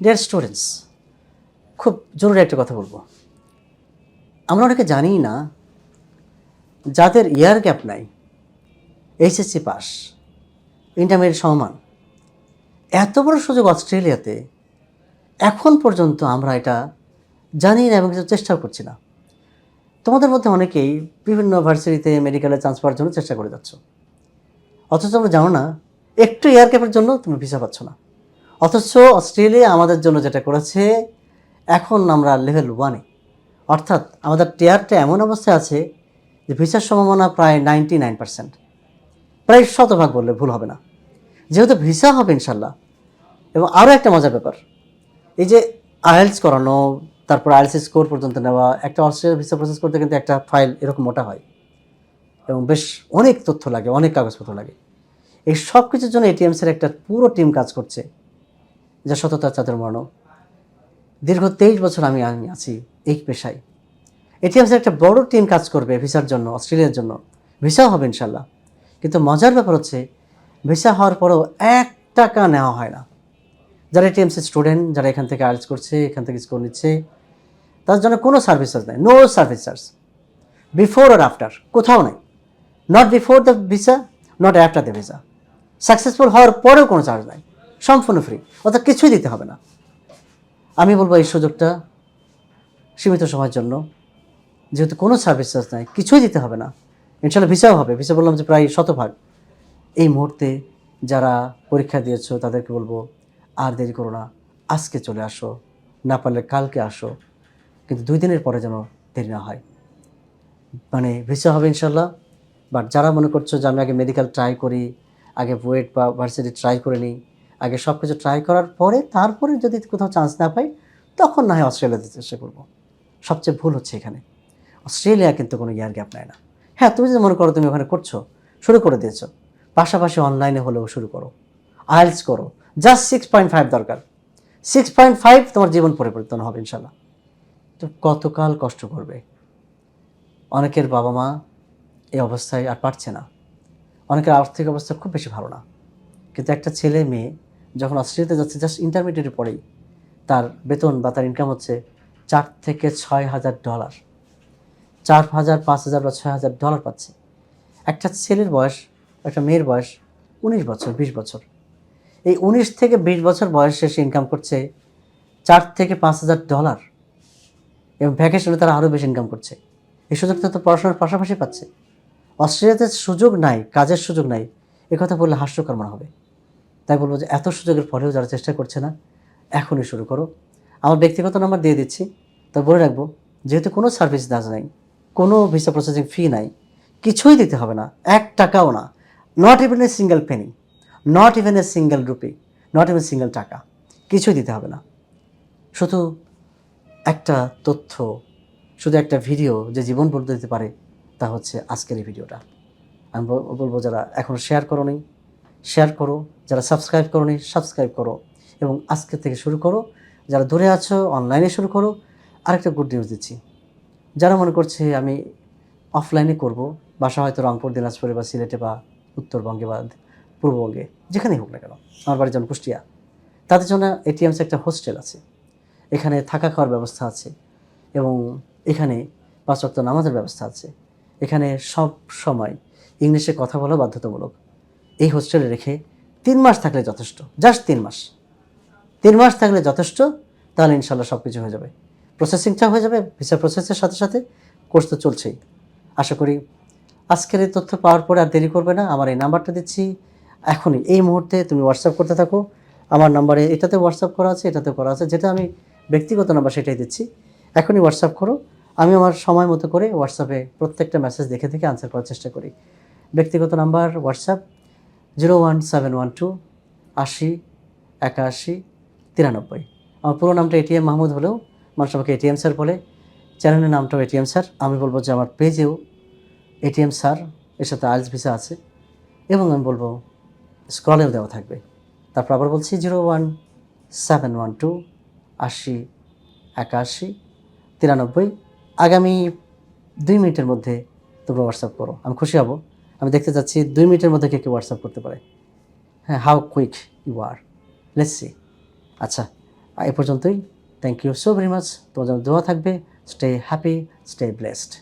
Dear students খুব জরুরি একটা কথা বলব। আমরা অনেকে জানি না যাদের ইয়ার গ্যাপ নাই এইচএসসি পাস ইন্টারমিডিয়েট সমান। এত বড় সুযোগ অস্ট্রেলিয়াতে এখন পর্যন্ত আমরা এটা জানি না এবং কিছু চেষ্টাও করছি না। তোমাদের মধ্যে অনেকেই বিভিন্ন ভার্সিটিতে মেডিকেলে চান্স পাওয়ার জন্য চেষ্টা করে যাচ্ছ। অথচ আমরা জানো না, একটু এয়ার ক্যাপের জন্য তুমি ভিসা পাচ্ছ না। অথচ অস্ট্রেলিয়া আমাদের জন্য যেটা করেছে, এখন আমরা লেভেল ওয়ানে অর্থাৎ আমাদের টিয়ারটা এমন অবস্থায় আছে যে ভিসার সম্ভাবনা প্রায় নাইনটি নাইন পার্সেন্ট প্রায় শতভাগ বললে ভুল হবে না। যেহেতু ভিসা হবে ইনশাল্লাহ। এবং আরও একটা মজার ব্যাপার, এই যে আইএলস করানো, তারপর আইএলস স্কোর পর্যন্ত নেওয়া, একটা অস্ট্রেলিয়া ভিসা প্রসেস করতে কিন্তু একটা ফাইল এরকম মোটা হয়। এবং বেশ অনেক তথ্য লাগে, অনেক কাগজপত্র লাগে। এই সব কিছুর জন্য এটিএমসের একটা পুরো টিম কাজ করছে। যা সততা চাতুর্মর্ণ দীর্ঘ তেইশ বছর আমি আমি আছি এই পেশায়। এটিএমসের একটা বড় টিম কাজ করবে ভিসার জন্য, অস্ট্রেলিয়ার জন্য। ভিসাও হবে ইনশাল্লাহ কিন্তু মজার ব্যাপার হচ্ছে, ভিসা হওয়ার পরেও এক টাকা নেওয়া হয় না। যারা এটিএমসি স্টুডেন্ট যারা এখান থেকে আর্জ করছে, এখান থেকে স্কোর নিচ্ছে তার জন্য কোনো সার্ভিস চার্জ নেই নো সার্ভিস চার্জ বিফোর আর আফটার কোথাও নেই। Not before the visa not after the visa successful হওয়ার পরেও কোনো চার্জ নাই। সম্পূর্ণ ফ্রি অর্থাৎ কিছুই দিতে হবে না। আমি বলব এই সুযোগটা সীমিত সময়ের জন্য, যেহেতু কোনো সার্ভিস চার্জ নাই, কিছুই দিতে হবে না। ইনশাল্লাহ ভিসাও হবে। ভিসা বললাম যে প্রায় শতভাগ। এই মুহূর্তে যারা পরীক্ষা দিয়েছ, তাদেরকে বলব আর দেরি করো না, আজকে চলে আসো, না পারলে কালকে আসো, কিন্তু দুই দিনের পরে যেন দেরি না হয়। মানে ভিসা হবে ইনশাল্লাহ বাট যারা মনে করছ যে আমি আগে মেডিকেল ট্রাই করি, আগে বুয়েট বা ভার্সিটি ট্রাই করে নিই আগে সব কিছু ট্রাই করার পরে তারপরে যদি কোথাও চান্স না পাই, তখন না হয় অস্ট্রেলিয়াতে চেষ্টা করব। সবচেয়ে ভুল হচ্ছে এখানে। অস্ট্রেলিয়া কিন্তু কোনো ইয়ার গ্যাপ নেয় না। হ্যাঁ তুমি যদি মনে করো তুমি ওখানে করছ, শুরু করে দিয়েছ। পাশাপাশি অনলাইনে হলেও শুরু করো। আইএলস করো। জাস্ট সিক্স পয়েন্ট ফাইভ দরকার। সিক্স পয়েন্ট ফাইভ তোমার জীবন পরিবর্তন হবে ইনশাল্লাহ তো কতকাল কষ্ট করবে? অনেকের বাবা মা এই অবস্থায় আর পারছে না। অনেকের আর্থিক অবস্থা খুব বেশি ভালো না। কিন্তু একটা ছেলে মেয়ে যখন অস্ট্রেলিয়াতে যাচ্ছে জাস্ট ইন্টারমিডিয়েটে পড়েই তার বেতন বা তার ইনকাম হচ্ছে চার থেকে ছয় হাজার ডলার চার হাজার, পাঁচ হাজার বা ছয় হাজার ডলার পাচ্ছে। একটা ছেলের বয়স, একটা মেয়ের বয়স উনিশ বছর, বিশ বছর। এই উনিশ থেকে বিশ বছর বয়সে সে ইনকাম করছে চার থেকে পাঁচ হাজার ডলার এবং ভ্যাকেশনে তারা আরও বেশি ইনকাম করছে। এই সুযোগটা তো পড়াশোনার পাশাপাশি পাচ্ছে। অস্ট্রেলিয়াতে সুযোগ নাই, কাজের সুযোগ নাই। কথা বললে হাস্যকর মনে হবে। তাই বলব যে এত সুযোগের পরেও যারা চেষ্টা করছে না, এখনই শুরু করো। আমার ব্যক্তিগত নাম্বার দিয়ে দিচ্ছি। তো বলে রাখব, যেহেতু কোনো সার্ভিস চার্জ নাই, কোনো ভিসা প্রসেসিং ফি নাই, কিছুই দিতে হবে না, এক টাকাও না। Not even a single penny not even a single rupee not even single taka, কিছুই দিতে হবে না। শুধু একটা তথ্য, শুধু একটা ভিডিও যে জীবন বদলে দিতে পারে, তা হচ্ছে আজকের এই ভিডিওটা আমি বলব যারা এখনও শেয়ার করো নি শেয়ার করো। যারা সাবস্ক্রাইব করো নি সাবস্ক্রাইব করো এবং আজকে থেকে শুরু করো। যারা দূরে আছো অনলাইনে শুরু করো। আরেকটা গুড নিউজ দিচ্ছি। যারা মনে করছে আমি অফলাইনে করব, বাসা হয়তো রংপুর, দিনাজপুরে বা সিলেটে বা উত্তরবঙ্গে বা পূর্ববঙ্গে, যেখানেই হোক না কেন, আমার বাড়ি যেমন কুষ্টিয়া, তাদের জন্য এটিএমসে একটা হোস্টেল আছে। এখানে থাকা খাওয়ার ব্যবস্থা আছে এবং এখানে পাঁচ ওয়াক্ত নামাজের ব্যবস্থা আছে। এখানে সব সময় ইংলিশে কথা বলা বাধ্যতামূলক। এই হোস্টেলে রেখে তিন মাস থাকলে যথেষ্ট জাস্ট তিন মাস। তিন মাস থাকলে যথেষ্ট, তাহলে ইনশাল্লাহ সব কিছু হয়ে যাবে। প্রসেসিংটা হয়ে যাবে ভিসা প্রসেসের সাথে সাথে কোর্স তো চলছেই। আশা করি আজকের এই তথ্য পাওয়ার পরে আর দেরি করবে না, আমার এই নাম্বারটা দিচ্ছি এখনই। এই মুহূর্তে তুমি হোয়াটসঅ্যাপ করতে থাকো। আমার নাম্বারে এটাতে হোয়াটসঅ্যাপ করা আছে, এটাতে করা আছে, যেটা আমি ব্যক্তিগত নাম্বার সেটাই দিচ্ছি। এখনই হোয়াটসঅ্যাপ করো। আমি আমার সময় মতো করে হোয়াটসঅ্যাপে প্রত্যেকটা মেসেজ দেখে দেখে আনসার করার চেষ্টা করি। ব্যক্তিগত number WhatsApp zero one seven one two আশি, একাশি, তিরানব্বই। আমার পুরো নামটা এটিএম মাহমুদ হলেও মানুষ আমাকে এটিএম স্যার বলে, চ্যানেলের নামটাও এটিএম স্যার। আমি বলব যে আমার পেজেও এটিএম স্যার এর সাথে আইলস ভিসা আছে এবং আমি বলব স্ক্রলেও দেওয়া থাকবে। তারপর আবার বলছি zero one seven one two আশি, একাশি, তিরানব্বই। আগামী দুই মিনিটের মধ্যে তোমরা হোয়াটসঅ্যাপ করো। আমি খুশি হব। আমি দেখতে চাচ্ছি দুই মিনিটের মধ্যে কে কে হোয়াটসঅ্যাপ করতে পারে। হ্যাঁ how quick you are let's see আচ্ছা এ পর্যন্তই। Thank you so very much তোমার জন্য দোয়া থাকবে। Stay happy stay blessed.